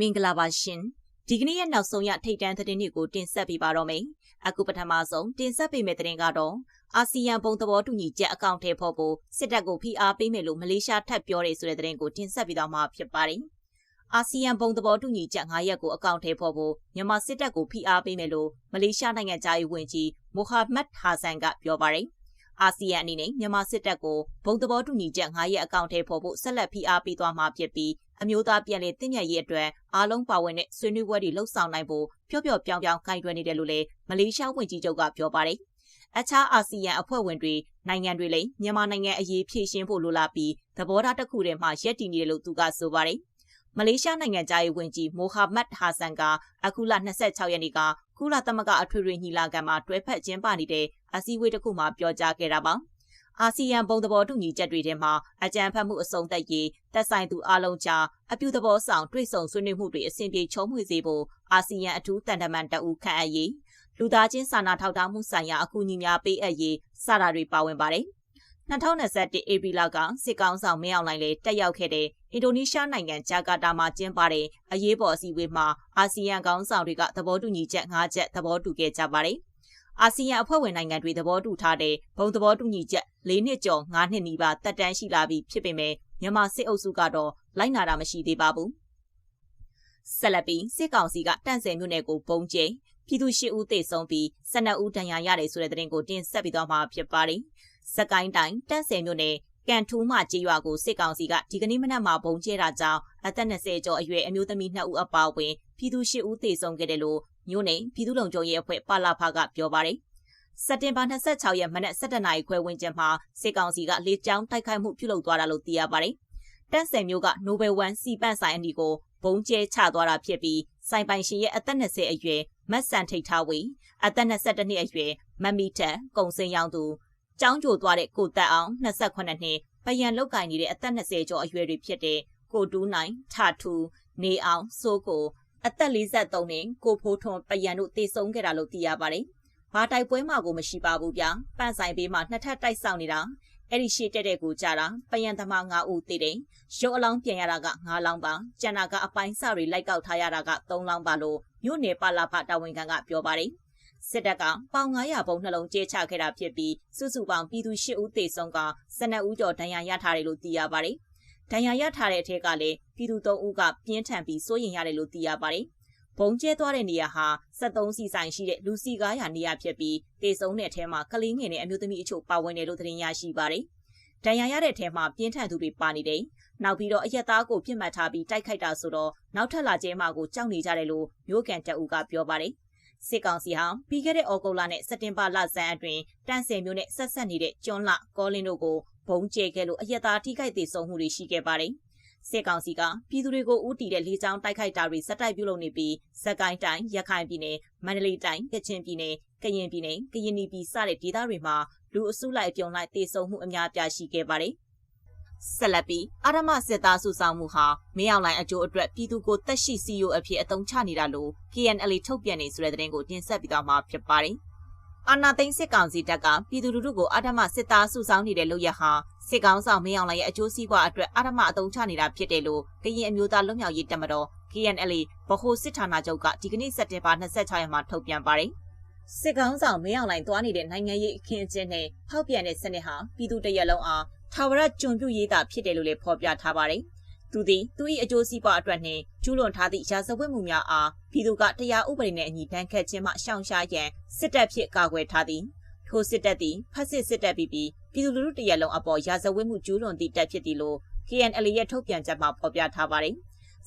မင်္ဂလာပါရှင်ဒီကနေ့ရဲ့နောက်ဆုံးရထိတ်တန့်သတင်းတွေကိုတင်ဆက်ပေးပါတော့မယ်အခုပထမဆုံးတင်ဆက်ပေးမယ့်သတင်းကတော့အာဆီယံဘုံသဘောတူညီချက်အကောင့်ထဲပေါ်ဖို့စစ်တပ်ကိုဖိအားပေးမယ်လို့မလေးရှားထပ်ပြောတယ်ဆိုတဲ့သတင်းကိုတင်ဆက်ပေးတော့မှာဖြစ်ပါတယ်အာဆီယံဘုံသဘောတူညီချက်9ရက်ကိုအကောင့်ထဲပေါ်ဖို့မြန်မာစစ်တပ်ကိုဖိအားပေးမယ်လို့မလေးရှားနိုင်ငံသားရေးဝန်ကြီးမိုဟာမက်ဟာဆန်ကပြောပါတယ် အာဆီယံအနေနဲ့မြန်မာစစ်တပ်ကိုဘုံသဘောတူညီချက်9ရက်အကောင့်ထဲပေါ်ဖို့ဆက်လက်ဖိအားပေးသွားမှာဖြစ်ပြီးအမျိုးသားပြည်လဲတင့်မြတ်ရေးအတွက်အားလုံးပါဝင်တဲ့ဆွေးနွေးပွဲတွေလှုပ်ဆောင်နိုင်ဖို့ပျော့ပျော့ပြောင်းပြောင်းကိုင်တွယ်နေတယ်လို့လည်းမလေးရှားဝန်ကြီးချုပ်ကပြောပါတယ်။အခြားအာဆီယံအဖွဲ့ဝင်တွေနိုင်ငံတွေလည်းမြန်မာနိုင်ငံအရေးဖြည့်ရှင်းဖို့လိုလားပြီးသဘောထားတစ်ခုတည်းမှရက်တည်နေတယ်လို့သူကဆိုပါတယ်။ မလေးရှားနိုင်ငံသားရေးဝန်ကြီးမိုဟာမက်ဟာဆန်ကအခုလ26ရက်နေ့ကကုလသမဂ္ဂအထွေထွေညီလာခံမှာတွဲဖက်ကျင်းပနေတဲ့အစည်းအဝေးတစ်ခုမှာပြောကြားခဲ့တာပါ။အာဆီယံဘုံသဘောတူညီချက်တွေထဲမှာအကြံဖတ်မှုအစုံသက်ရေးတက်ဆိုင်သူအလုံးကြားအပြုသဘောဆောင်တွေ့ဆုံဆွေးနွေးမှုတွေအဆင်ပြေချုံးမွေစေဖို့အာဆီယံအထူးတန်တမန်တအူခန့်အပ်ရေးလူသားချင်းစာနာထောက်ထားမှုဆိုင်ရာအကူအညီများပေးအပ်ရေးစတာတွေပါဝင်ပါတယ်။ 2021ဧပြီလကစစ်ကောင်ဆောင်မင်းအောင်လှိုင်လည်းတက်ရောက်ခဲ့တဲ့အင်ဒိုနီးရှားနိုင်ငံဂျာကာတာမှာကျင်းပတဲ့အရေးပေါ်အစည်းအဝေးမှာအာဆီယံခေါင်းဆောင်တွေကသဘောတူညီချက်၅ချက်သဘောတူခဲ့ကြပါတယ်။အာဆီယံအဖွဲ့ဝင်နိုင်ငံတွေသဘောတူထားတဲ့ဘုံသဘောတူညီချက်၄နှစ်ကျော်၅နှစ်နီးပါးတက်တန်းရှိလာပြီဖြစ်ပေမဲ့မြန်မာစစ်အုပ်စုကတော့လိုက်နာတာမရှိသေးပါဘူး။ဆက်လက်ပြီးစစ်ကောင်စီကတန့်စင်မြို့နယ်ကိုပုံကျဲပြည်သူရှိဦးသေဆုံးပြီး12ဦးဒဏ်ရာရတယ်ဆိုတဲ့သတင်းကိုတင်ဆက်ပြီးတော့မှာဖြစ်ပါတယ်။ စကိုင်းတိုင်းတန့်စင်မြို့နယ်ကန်ထူးမကြေးရွာကိုစစ်ကောင်စီကဒီကနေ့မနက်မှာပုံကျဲတာကြောင့်အသက်20ကျော်အရွယ်အမျိုးသမီး2ဦးအပါအဝင်ပြည်သူရှိဦးသေဆုံးခဲ့တယ်လို့မြို့နယ်ပြည်သူ့လုံခြုံရေးအဖွဲ့ပါလာဖကပြောပါတယ်။စက်တင်ဘာ26ရက်မနက်7:00နာရီခွဲဝန်းကျင်မှာစစ်ကောင်စီကလေကြောင်းတိုက်ခိုက်မှုပြုလုပ်သွားတာလို့သိရပါတယ်။တန့်ဆယ်မျိုးက Nobel 1စီပန့်ဆိုင်အနီကိုဘုံကျဲချသွားတာဖြစ်ပြီးစိုင်ပိုင်ရှင်ရဲ့အသက်20အရွယ်မတ်ဆန်ထိတ်ထားဝေအသက်22နှစ်အရွယ်မမီတန်ကုံစင်ရောင်သူ ကျောင်းကြိုသွားတဲ့ကိုတက်အောင်28နှစ်ပယံလောက်ကင်နေတဲ့အသက်20ကျော်အရွယ်တွေဖြစ်တဲ့ကိုတူးနိုင်ထထူနေအောင်စိုးကိုအသက်43နှစ်ကိုဖိုးထွန်းပယံတို့တေဆုံးခဲ့တာလို့သိရပါတယ်။ဘာတိုက်ပွဲမှကိုမရှိပါဘူးဗျာ။ပန့်ဆိုင်ဘေးမှာနှစ်ထပ်တိုက်ဆောင်နေတာအဲ့ဒီရှေ့တက်တဲ့ကိုကြတာပယံသမား9ဦးတည်တယ်။ရုပ်အလောင်းပြန်ရတာက9လောင်းပါ။ကျန်တာကအပိုင်းစတွေလိုက်ကောက်ထားရတာက3လောင်းပါလို့မြို့နယ်ပါလာဖတာဝန်ခံကပြောပါတယ်။ စစ်တပ်ကပေါင်900ဘုံနှလုံးကျဲချခဲ့တာဖြစ်ပြီးစုစုပေါင်းပြည်သူ10ဦးသေဆုံးက12ဦးကျော်ဒဏ်ရာရထားတယ်လို့သိရပါတယ်။ဒဏ်ရာရထားတဲ့အထက်ကလည်းပြည်သူ၃ဦးကပြင်းထန်ပြီးစိုးရိမ်ရတယ်လို့သိရပါတယ်။ဘုံကျဲသွားတဲ့နေရာဟာ73စီဆိုင်ရှိတဲ့လူစီကားရာနေရာဖြစ်ပြီးတေဆုံးတဲ့အထဲမှာကလေးငယ်နဲ့အမျိုးသမီးအချို့ပါဝင်တယ်လို့သတင်းရရှိပါတယ်။ဒဏ်ရာရတဲ့အထဲမှာပြင်းထန်သူတွေပါနေတယ်။နောက်ပြီးတော့အရက်သားကိုပြစ်မှတ်ထားပြီးတိုက်ခိုက်တာဆိုတော့နောက်ထပ်လာကျဲမှာကိုကြောက်နေကြတယ်လို့မျိုးကန်တအူကပြောပါတယ်။ စစ်ကောင်စီဟာပြီးခဲ့တဲ့ဩဂုတ်လနဲ့စက်တင်ဘာလဆန်းအတွင်းတန့်စင်မျိုးနဲ့ဆက်ဆက်နေတဲ့ကျွန်းလကောလင်းတို့ကိုဘုံကျဲခဲ့လို့အရက်သားထိခိုက်သေးဆုံးမှုတွေရှိခဲ့ပါတယ်။စစ်ကောင်စီကပြည်သူတွေကိုဦးတည်တဲ့လေကြောင်းတိုက်ခိုက်တာတွေစက်တိုက်ပြုလုပ်နေပြီးစက်ကိုင်းတိုင်းရခိုင်ပြည်နယ်မန္တလေးတိုင်းကချင်ပြည်နယ်ကရင်ပြည်နယ်ကရင်ပြည်စတဲ့ဒေသတွေမှာလူအစုလိုက်ပြုံလိုက်တေဆုံးမှုအများပြားရှိခဲ့ပါတယ်။ ဆက်လက်ပြီးအာရမစစ်သားစုဆောင်မှုဟာမင်းအောင်လိုင်အကျိုးအတွက်ပြည်သူကိုတက်ရှိစီယိုအဖြစ်အသုံးချနေတာလို့ KNL ထုတ်ပြန်နေဆိုတဲ့သတင်းကိုတင်ဆက်ပြီးတော့မှာဖြစ်ပါတယ်။အာနာသိန်းစစ်ကောင်စီတပ်ကပြည်သူလူထုကိုအာဓမ္မစစ်သားစုဆောင်းနေတဲ့လုပ်ရဟာစစ်ကောင်ဆောင်မင်းအောင်လှိုင်ရဲ့အကျိုးစီးပွားအတွက်အာဓမ္မအသုံးချနေတာဖြစ်တယ်လို့ကရင်အမျိုးသားလွတ်မြောက်ရေးတပ်မတော် KNL ဗဟိုစစ်ဌာနချုပ်ကဒီကနေ့စက်တင်ဘာ26ရက်မှာထုတ်ပြန်ပါတယ်။စစ်ကောင်ဆောင်မင်းအောင်လှိုင်သွားနေတဲ့နိုင်ငံရေးအခင်းအကျင်းနဲ့ဖောက်ပြန်တဲ့စနစ်ဟာပြည်သူတရက်လုံးအား ထာဝရကြုံပြုရေးတာဖြစ်တယ်လို့လည်းဖော်ပြထားပါတယ်။သူသည်သူ၏အကျိုးစီးပွားအတွက်နှင့်ကျူးလွန်ထားသည့်ရာဇဝတ်မှုများအားပြည်သူကတရားဥပဒေနှင့်အညီတန်းခတ်ခြင်းမှရှောင်ရှားရန်စစ်တပ်ဖြင့်ကာကွယ်ထားသည်ထိုစစ်တပ်သည်ဖက်စစ်စစ်တပ်ပြီးပြီးပြည်သူလူထုတရက်လုံးအပေါ်ရာဇဝတ်မှုကျူးလွန်သည့်တပ်ဖြစ်သည်လို့ KNL ရဲ့ထုတ်ပြန်ချက်မှာဖော်ပြထားပါတယ်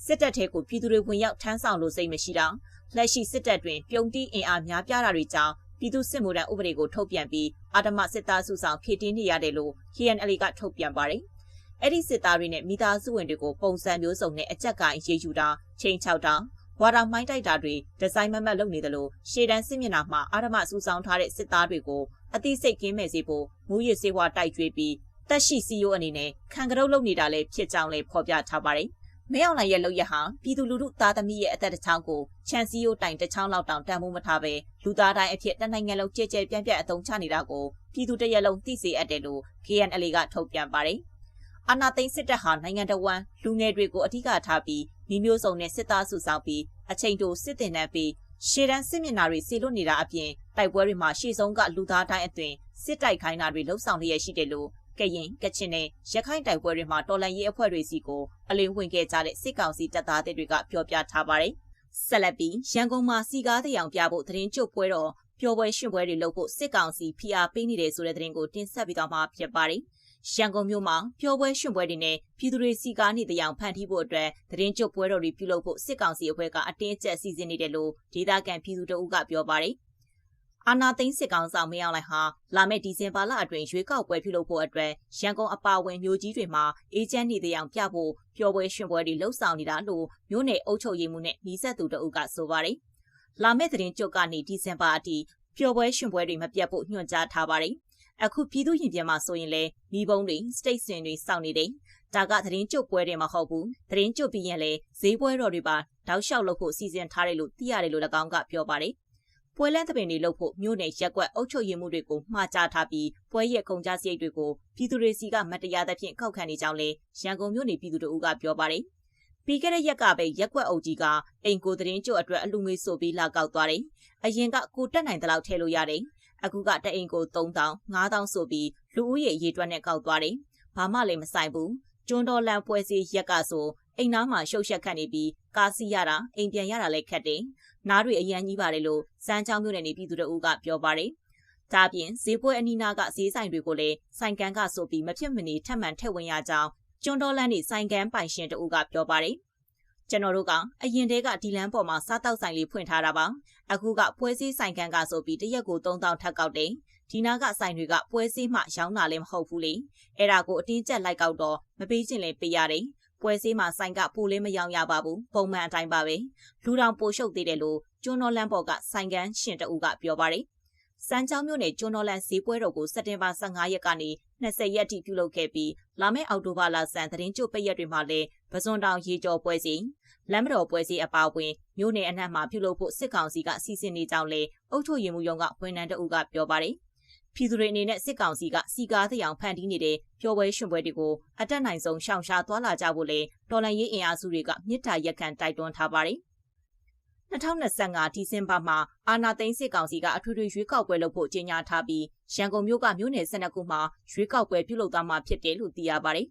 စစ်တပ်ထဲကိုပြည်သူတွေဝင်ရောက်ထမ်းဆောင်လို့စိတ်မရှိတာလက်ရှိစစ်တပ်တွင်ပြုံတီးအင်အားများပြားတာတွေကြောင့် ပြည်သူစစ်မှုထမ်းဥပဒေကိုထုတ်ပြန်ပြီးအာဓမစစ်သားစုဆောင်ဖြည့်တင်းနေရတယ်လို့ KNL ကထုတ်ပြန်ပါတယ်အဲ့ဒီစစ်သားတွေနဲ့မိသားစုဝင်တွေကိုပုံစံမျိုးစုံနဲ့အကြက်ကိုင်းရေးယူတာချိန်ချောက်တာဝါတာမိုင်းတိုက်တာတွေဒီဇိုင်းမမတ်လုပ်နေတယ်လို့ရှေ့တန်းစစ်မျက်နှာမှာအာရမစူဆောင်းထားတဲ့စစ်သားတွေကိုအသိစိတ်ကင်းမဲ့စေဖို့မူရစ်စေဝါတိုက်ကြွေးပြီးတက်ရှိစီယိုအနေနဲ့ခံကရုပ်လုပ်နေတာလည်းဖြစ်ကြောင်းလည်းဖော်ပြထားပါတယ်။ မဲအောင်လိုင်ရဲ့လုပ်ရဟာပြည်သူလူထုသားသမီးရဲ့အသက်တစ်ချောင်းကိုချန်စီယိုတိုင်တစ်ချောင်းလောက်တောင်တန်ဖိုးမထားပဲလူသားတိုင်းအဖြစ်တနိုင်ငံလုံးကြဲကြဲပြန့်ပြန့်အသုံးချနေတာကိုပြည်သူတရက်လုံးသိစေအပ်တယ်လို့ KNL ကထုတ်ပြန်ပါတယ်။အာဏာသိမ်းစစ်တပ်ဟာနိုင်ငံတော်ဝန်လူငယ်တွေကိုအထူးထားပြီးမဤမျိုးစုံနဲ့စစ်သားစုဆောင်ပြီးအချိန်တိုစစ်တင်နှံပြီးရှေ့တန်းစစ်မျက်နှာတွေစီလွတ်နေတာအပြင်တိုက်ပွဲတွေမှာရှေ့ဆုံးကလူသားတိုင်းအသွင်စစ်တိုက်ခိုင်းတာတွေလှုပ်ဆောင်လျက်ရှိတယ်လို့ ကရင်ကချင်နဲ့ရခိုင်တိုက်ပွဲတွေမှာတော်လန်ရေးအဖွဲ့တွေစီကိုအလင်းဝင်ခဲ့ကြတဲ့စစ်ကောင်စီတပ်သားတွေကပြောပြထားပါတယ်။ဆက်လက်ပြီးရန်ကုန်မှာစီကားတဲ့အောင်ပြဖို့သတင်းကြုတ်ပွဲတော်ပျော်ပွဲရှင်ပွဲတွေလုပ်ဖို့စစ်ကောင်စီဖိအားပေးနေတယ်ဆိုတဲ့သတင်းကိုတင်ဆက်ပြီးတော့မှဖြစ်ပါတယ်။ရန်ကုန်မြို့မှာပျော်ပွဲရှင်ပွဲတွေနဲ့ပြည်သူတွေစီကားနေတဲ့အောင်ဖန်တီးဖို့အတွက်သတင်းကြုတ်ပွဲတော်တွေပြုလုပ်ဖို့စစ်ကောင်စီအဖွဲ့ကအတင်းကျပ်စီစဉ်နေတယ်လို့ဒေသခံပြည်သူတို့ကပြောပါတယ်။ အာနာသိန်းစစ်ကောင်ဆောင်မင်းအောင်လှိုင်ဟာလာမယ့်ဒီဇင်ဘာလအတွင်းရွေးကောက်ပွဲပြုလုပ်ဖို့အတွက်ရန်ကုန်အပါအဝင်မြို့ကြီးတွေမှာအေဂျင့်နေတဲ့အောင်ပြဖို့ပျော်ပွဲရှင်ပွဲတွေလှုပ်ဆောင်နေတာလို့မြို့နယ်အုပ်ချုပ်ရေးမှူးနဲ့နှီးဆက်သူတို့ကဆိုပါတယ်။လာမယ့်သတင်းကြုတ်ကနေဒီဇင်ဘာအထိပျော်ပွဲရှင်ပွဲတွေမပြတ်ဖို့ညွှန်ကြားထားပါတယ်။အခုပြည်သူရင်ပြန်မှာဆိုရင်လေမိဘုံတွေစတိတ်စင်တွေစောင့်နေတယ်။ဒါကသတင်းကြုတ်ပွဲတွေမဟုတ်ဘူး။သတင်းကြုတ်ပြီးရင်လေဈေးပွဲတော်တွေပါတောက်လျှောက်လုပ်ဖို့စီစဉ်ထားတယ်လို့သိရတယ်လို့၎င်းကပြောပါတယ် ပွဲလန်းသပင်တွေလုပ်ဖို့မြို့နယ်ရက်ကွက်အုပ်ချုပ်ရေးမှုတွေကိုမှာကြားထားပြီးပွဲရဲ့ကုန်ကြစရိတ်တွေကိုပြည်သူတွေစီကမတရားသဖြင့်ကောက်ခံနေကြောင်းလဲရန်ကုန်မြို့နယ်ပြည်သူတို့ကပြောပါတယ်။ပြီးခဲ့တဲ့ရက်ကပဲရက်ကွက်အုပ်ကြီးကအိမ်ကိုသတင်းကျုပ်အတွက်အလူငွေဆိုပြီးလာကောက်သွားတယ်။အရင်ကကိုတက်နိုင်တဲ့လောက်ထည့်လို့ရတယ်။အခုကတအိမ်ကို3000 5000ဆိုပြီးလူဦးရေရေးတွက်နဲ့ကောက်သွားတယ်။ဘာမှလည်းမဆိုင်ဘူး။ကျွန်းတော်လန်ပွဲစီရက်ကဆို အိမ်သားမှာရှုပ်ရှက်ခတ်နေပြီးကားစီရတာအိမ်ပြန်ရတာလည်းခက်တယ်။နားတွေအရန်ကြီးပါတယ်လို့စမ်းချောင်းမြို့နယ်နေပြည်သူတို့ကပြောပါတယ်။ဒါပြင်ဈေးပွဲအနီးနားကဈေးဆိုင်တွေကိုလည်းဆိုင်ကန်ကဆိုပြီးမဖြစ်မနေထပ်မံထည့်ဝင်ရကြောင်းကျွန်းတော်လန်းနေဆိုင်ကန်ပိုင်ရှင်တို့ကပြောပါတယ်။ကျွန်တော်တို့ကအရင်တည်းကဒီလန်းပေါ်မှာစားတောက်ဆိုင်လေးဖွင့်ထားတာပါ။အခုကပွဲစည်းဆိုင်ကန်ကဆိုပြီးတရက်ကို3000ထပ်ကောက်တယ်။ဒီနာကဆိုင်တွေကပွဲစည်းမှရောင်းတာလည်းမဟုတ်ဘူးလေ။အဲ့ဒါကိုအတင်းကျပ်လိုက်ကောက်တော့မပေးချင်လည်းပေးရတယ်။ ပွဲစည်းမှာဆိုင်ကပိုလေးမယောင်ရပါဘူးပုံမှန်အတိုင်းပါပဲလူတောင်ပိုရှုပ်သေးတယ်လို့ကျွန်းတော်လန်းပေါ်ကဆိုင်ကန်ရှင်တအူကပြောပါတယ်စမ်းချောင်းမြို့နယ်ကျွန်းတော်လန်းဈေးပွဲတော်ကိုစက်တင်ဘာ15ရက်ကနေ20ရက်အထိပြုလုပ်ခဲ့ပြီးလာမယ့်အောက်တိုဘာလဆန်သတင်းကြိုပိတ်ရက်တွေမှာလည်းပဇွန်တောင်ရေကျော်ပွဲစီလမ်းမတော်ပွဲစီအပါအဝင်မြို့နယ်အနှံ့မှာပြုလုပ်ဖို့စစ်ကောင်စီကစီစဉ်နေကြောင်းလည်းအုပ်ချုပ်ရေးမှူးရုံးကဝန်ထမ်းတအုပ်ကပြောပါတယ် ပြည်သူတွေအနေနဲ့စစ်ကောင်စီကစီကားတရားဖန်တီးနေတဲ့ပျော်ပွဲရွှင်ပွဲတွေကိုအတက်နိုင်ဆုံးရှောင်ရှားသွားလာကြဖို့လေတော်လန်ရေးအင်အားစုတွေကမြစ်တာရက်ခံတိုက်တွန်းထားပါတယ်။2025ဒီဇင်ဘာမှာအာနာသိန်းစစ်ကောင်စီကအထွေထွေရွေးကောက်ပွဲလုပ်ဖို့ကြေညာထားပြီးရန်ကုန်မြို့ကမြို့နယ်12ခုမှာရွေးကောက်ပွဲပြုလုပ်သွားမှာဖြစ်တယ်လို့သိရပါတယ်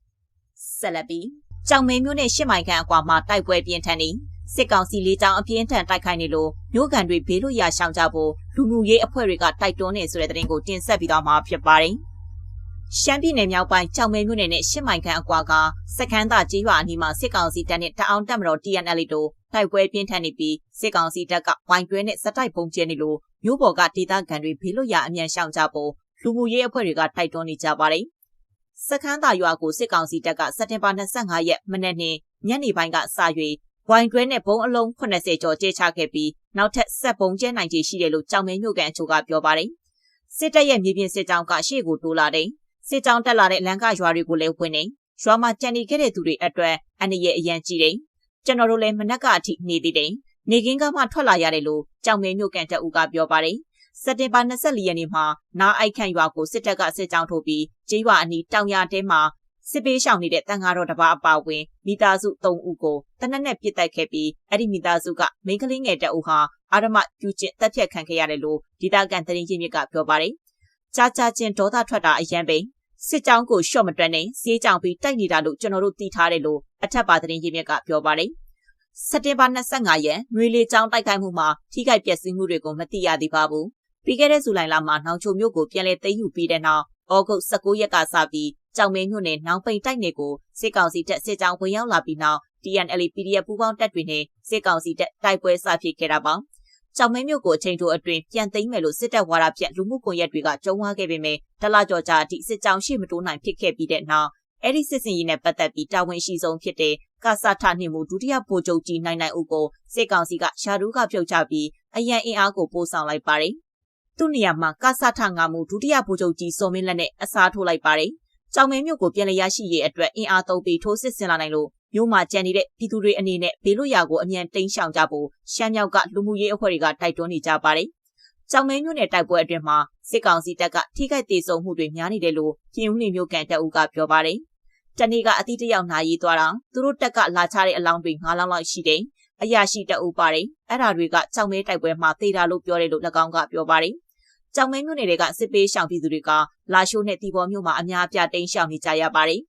။ဆက်လက်ပြီးကြောင်မဲမြို့နယ်ရှစ်မိုင်ခန့်အကွာမှာတိုက်ပွဲပြင်းထန်နေ စစ်ကောင်စီလေးကြောင်းအပြင်းထန်တိုက်ခိုက်နေလို့မြို့ကန်တွေဘေးလွတ်ရာရှောင်ကြဖို့လူမှုရေးအဖွဲ့တွေကတိုက်တွန်းနေဆိုတဲ့သတင်းကိုတင်ဆက်ပြီးတော့မှာဖြစ်ပါတယ်။ရှမ်းပြည်နယ်မြောက်ပိုင်းကြောင်မဲမြို့နယ်နဲ့ရှစ်မိုင်ခန့်အကွာကစခန်းသာကျေးရွာအနီးမှာစစ်ကောင်စီတပ်နဲ့တအောင်တပ်မတော် TNL တို့တိုက်ပွဲပြင်းထန်နေပြီးစစ်ကောင်စီတပ်ကဝိုင်တွဲနဲ့စတိုက်ပုံကျဲနေလို့မြို့ပေါ်ကဒေသခံတွေဘေးလွတ်ရာအမြန်ရှောင်ကြဖို့လူမှုရေးအဖွဲ့တွေကတိုက်တွန်းနေကြပါတယ်။စခန်းသာရွာကိုစစ်ကောင်စီတပ်ကစက်တင်ဘာ25ရက်မနေ့နှင့်ညနေပိုင်းကစ၍ ဝိုင်တွဲနဲ့ဘုံအလုံး80ကျော်ကျဲချခဲ့ပြီးနောက်ထပ်ဆက်ဘုံကျဲနိုင်ခြေရှိတယ်လို့ကြောင်မဲမြို့ကန်အချို့ကပြောပါတယ်။စစ်တပ်ရဲ့မြေပြင်စစ်ကြောင်းကရှေ့ကိုတိုးလာတယ်။စစ်ကြောင်းတက်လာတဲ့လမ်းကရွာတွေကိုလည်းဝင်နေ။ရွာမှာကြံနေခဲ့တဲ့သူတွေအတွက်အနေရအရန်ကြီးတယ်။ကျွန်တော်တို့လည်းမနက်ကအထိနေသေးတယ်။နေကင်းကမှထွက်လာရတယ်လို့ကြောင်မဲမြို့ကန်တပ်ဦးကပြောပါတယ်။စက်တင်ဘာ24ရက်နေ့မှာနားအိုက်ခန့်ရွာကိုစစ်တပ်ကစစ်ကြောင်းထိုးပြီးကျေးရွာအနီးတောင်ရတဲမှာ စစ်ပေးရှောင်နေတဲ့တန်ဃာတော်တစ်ပါးအပါဝင်မိသားစု၃ဦးကိုတနက်နဲ့ပြစ်တက်ခဲ့ပြီးအဲ့ဒီမိသားစုကမိန်းကလေးငယ်တအုပ်ဟာအာရမပြုကျင့်တက်ဖြတ်ခံခဲ့ရတယ်လို့ဒေသခံသတင်းရင်းမြစ်ကပြောပါတယ်။ကြာကြာချင်းဒေါသထွက်တာအရန်ပိန်စစ်ကြောင်းကိုရှော့မတွက်နိုင်စေးကြောင်ပြီးတိုက်နေတာလို့ကျွန်တော်တို့သိထားတယ်လို့အထက်ပါသတင်းရင်းမြစ်ကပြောပါတယ်။စက်တင်ဘာ25ရက်ຫນွေလေကြောင်းတိုက်ခိုက်မှုမှာထိခိုက်ပျက်စီးမှုတွေကိုမသိရသေးပါဘူး။ပြီးခဲ့တဲ့ဇူလိုင်လမှာနှောင်ချိုမြို့ကိုပြန်လည်သိမ်းယူပြီးတဲ့နောက်ဩဂုတ်19ရက်ကစပြီး ကြောင်မင်းမြို့နယ်နောင်ပိန်တိုက်နယ်ကိုစစ်ကောင်စီတပ်စစ်ကြောင်းဝင်ရောက်လာပြီးနောက် TNL PDF ပူးပေါင်းတပ်တွေနဲ့စစ်ကောင်စီတပ်တိုက်ပွဲစဖြစ်ခဲ့တာပါ။ကြောင်မင်းမြို့ကိုအချိန်တိုအတွင်းပြန်သိမ်းမယ်လို့စစ်တပ်ဝါဒဖြန့်လူမှုကွန်ရက်တွေကကြုံဝါခဲ့ပေမဲ့တလကြော်ကြာအထိစစ်ကြောင်းရှိမတိုးနိုင်ဖြစ်ခဲ့ပြီးတဲ့နောက်အဲ့ဒီစစ်စင်ရေးနဲ့ပတ်သက်ပြီးတာဝန်ရှိဆုံးဖြစ်တဲ့ကာစာထနှင့်မူဒုတိယဗိုလ်ချုပ်ကြီးနိုင်နိုင်ဦးကိုစစ်ကောင်စီကရှာရူးကပြုတ်ချပြီးအရန်အင်အားကိုပို့ဆောင်လိုက်ပါတယ်။သူ့နေရာမှာကာစာထငါမူဒုတိယဗိုလ်ချုပ်ကြီးစောမင်းလက်နဲ့အစားထိုးလိုက်ပါတယ်။ ကြောင်မဲမြို့ကိုပြန်လည်ရရှိရေးအတွက်အင်အားသုံးပြီးထိုးစစ်ဆင်လာနိုင်လို့မြို့မှာကြံနေတဲ့ပြည်သူတွေအနေနဲ့ဘေးလွတ်ရာကိုအမြန်တိမ်းရှောင်ကြဖို့ရှမ်းမြောက်ကလူမှုရေးအဖွဲ့တွေကတိုက်တွန်းနေကြပါတယ်။ကြောင်မဲမြို့နယ်တိုက်ပွဲအတွင်းမှာစစ်ကောင်စီတပ်ကထိခိုက်ဒေဆုံးမှုတွေများနေတယ်လို့ပြည်ဦးနေမြို့ကန်တပ်ဦးကပြောပါတယ်။တနေ့ကအတိတယောက်နာရီသွားတာသူတို့တက်ကလာချတဲ့အလောင်းတွေ9လောင်းလောက်ရှိတယ်အရာရှိတအုပ်ပါတယ်အဲ့ဒါတွေကကြောင်မဲတိုက်ပွဲမှာသေတာလို့ပြောတယ်လို့၎င်းကပြောပါတယ် ကြောင်မဲမြို့နယ်တွေကစစ်ပေးရှောင်ပြည်သူတွေကလာရှိုးနဲ့တီဘောမြို့မှာအများအပြားတိမ်းရှောင်နေကြရပါတယ်